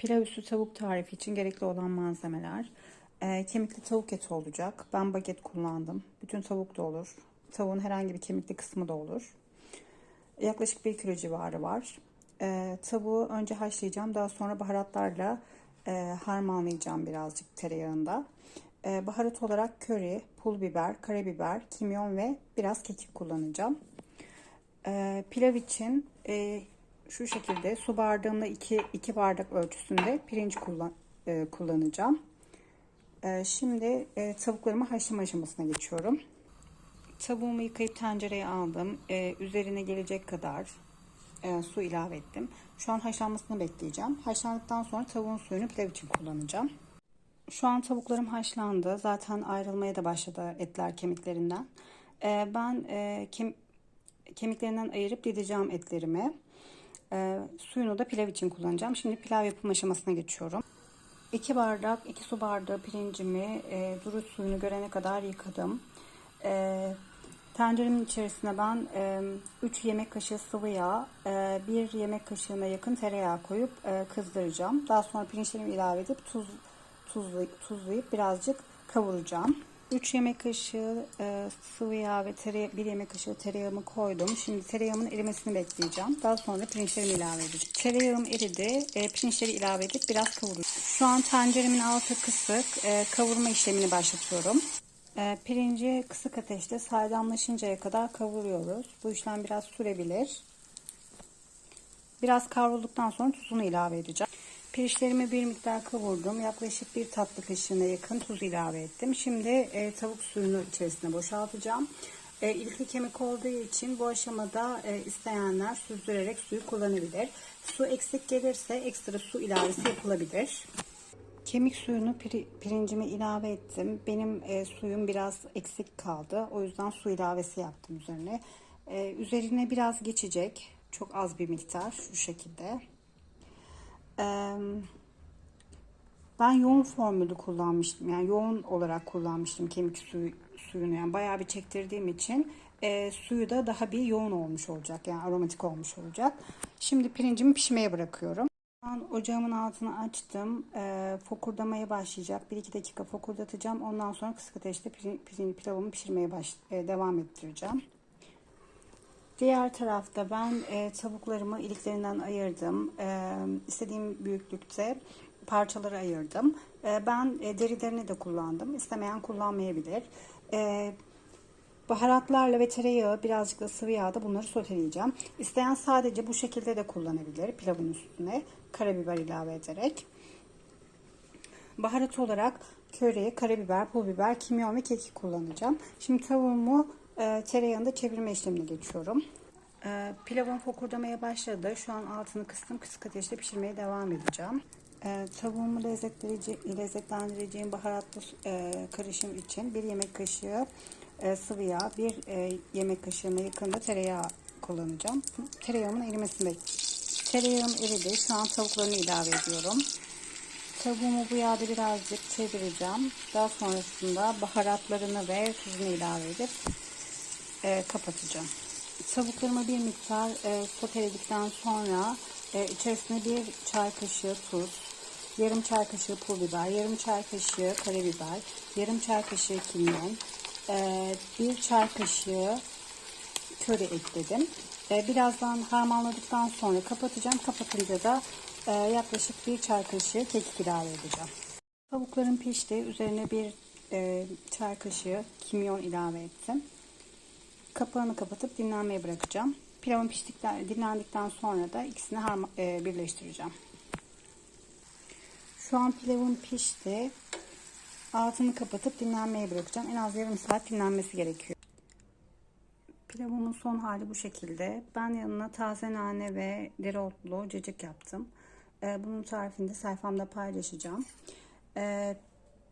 Pilav üstü tavuk tarifi için gerekli olan malzemeler. Ee, kemikli tavuk eti olacak. Ben baget kullandım. Bütün tavuk da olur. Tavuğun herhangi bir kemikli kısmı da olur. Yaklaşık 1 kilo civarı var. Ee, tavuğu önce haşlayacağım. Daha sonra baharatlarla e, harmanlayacağım birazcık tereyağında. Ee, baharat olarak köri, pul biber, karabiber, kimyon ve biraz kekik kullanacağım. Ee, pilav için e, şu şekilde su bardağımda 2 2 bardak ölçüsünde pirinç kullan, e, kullanacağım. E, şimdi e, tavuklarımı haşlama aşamasına geçiyorum. Tavuğumu yıkayıp tencereye aldım. E, üzerine gelecek kadar e, su ilave ettim. Şu an haşlanmasını bekleyeceğim. Haşlandıktan sonra tavuğun suyunu pilav için kullanacağım. Şu an tavuklarım haşlandı. Zaten ayrılmaya da başladı etler kemiklerinden. E, ben e, kem, kemiklerinden ayırıp dideceğim etlerimi. E, suyunu da pilav için kullanacağım. Şimdi pilav yapım aşamasına geçiyorum. 2 bardak, 2 su bardağı pirincimi e, duru suyunu görene kadar yıkadım. E, tenceremin içerisine ben 3 yemek kaşığı sıvı yağ, 1 yemek kaşığına yakın tereyağı koyup e, kızdıracağım. Daha sonra pirinçlerimi ilave edip tuz, tuzlu, tuzlayıp birazcık kavuracağım. 3 yemek kaşığı e, sıvı yağ ve tere, 1 yemek kaşığı tereyağımı koydum. Şimdi tereyağımın erimesini bekleyeceğim. Daha sonra pirinçlerimi ilave edeceğim. Tereyağım eridi. E, pirinçleri ilave edip biraz kavuracağım. Şu an tenceremin altı kısık. E, kavurma işlemini başlatıyorum. E, pirinci kısık ateşte saydamlaşıncaya kadar kavuruyoruz. Bu işlem biraz sürebilir. Biraz kavrulduktan sonra tuzunu ilave edeceğim. Pirinçlerimi bir miktar kavurdum. Yaklaşık bir tatlı kaşığına yakın tuz ilave ettim. Şimdi e, tavuk suyunu içerisine boşaltacağım. E, ilki kemik olduğu için bu aşamada e, isteyenler süzdürerek suyu kullanabilir. Su eksik gelirse ekstra su ilavesi yapılabilir. Kemik suyunu pir, pirincime ilave ettim. Benim e, suyum biraz eksik kaldı. O yüzden su ilavesi yaptım üzerine. E, üzerine biraz geçecek. Çok az bir miktar şu şekilde. Ben yoğun formülü kullanmıştım. Yani yoğun olarak kullanmıştım kemik suyu, suyunu. Yani bayağı bir çektirdiğim için e, suyu da daha bir yoğun olmuş olacak. Yani aromatik olmuş olacak. Şimdi pirincimi pişmeye bırakıyorum. Ben ocağımın altını açtım. E, fokurdamaya başlayacak. 1-2 dakika fokurdatacağım. Ondan sonra kısık ateşte pirin, pirin, pilavımı pişirmeye baş, e, devam ettireceğim. Diğer tarafta ben e, tavuklarımı iliklerinden ayırdım. E, istediğim büyüklükte parçaları ayırdım. E, ben e, derilerini de kullandım. İstemeyen kullanmayabilir. E, baharatlarla ve tereyağı birazcık da sıvı yağda bunları soteleyeceğim. İsteyen sadece bu şekilde de kullanabilir pilavın üstüne karabiber ilave ederek. Baharat olarak köri, karabiber, pul biber, kimyon ve kekik kullanacağım. Şimdi tavuğumu e, tereyağında çevirme işlemine geçiyorum. E, pilavım fokurdamaya başladı. Şu an altını kıstım. Kısık ateşte pişirmeye devam edeceğim. E, tavuğumu lezzetlendireceğim baharatlı e, karışım için bir yemek kaşığı e, sıvı yağ, bir e, yemek kaşığına yakında tereyağı kullanacağım. Tereyağımın erimesini bekliyorum. Tereyağım eridi. Şu an tavuklarını ilave ediyorum. Tavuğumu bu yağda birazcık çevireceğim. Daha sonrasında baharatlarını ve tuzunu ilave edip e, kapatacağım. Tavuklarımı bir miktar e, soteledikten sonra e, içerisine bir çay kaşığı tuz, yarım çay kaşığı pul biber, yarım çay kaşığı karabiber, yarım çay kaşığı kimyon, e, bir çay kaşığı köri ekledim. E, birazdan harmanladıktan sonra kapatacağım. Kapatınca da e, yaklaşık bir çay kaşığı kekik ilave edeceğim. Tavuklarım pişti. Üzerine bir e, çay kaşığı kimyon ilave ettim. Kapağını kapatıp dinlenmeye bırakacağım. Pilavım piştikten, dinlendikten sonra da ikisini harma, e, birleştireceğim. Şu an pilavım pişti. Altını kapatıp dinlenmeye bırakacağım. En az yarım saat dinlenmesi gerekiyor. Pilavımın son hali bu şekilde. Ben yanına taze nane ve dereotlu cacık yaptım. E, bunun tarifini de sayfamda paylaşacağım. E,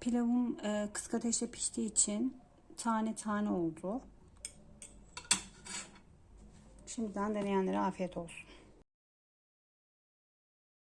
pilavım e, kısık ateşte piştiği için tane tane oldu. Şimdiden deneyenlere afiyet olsun.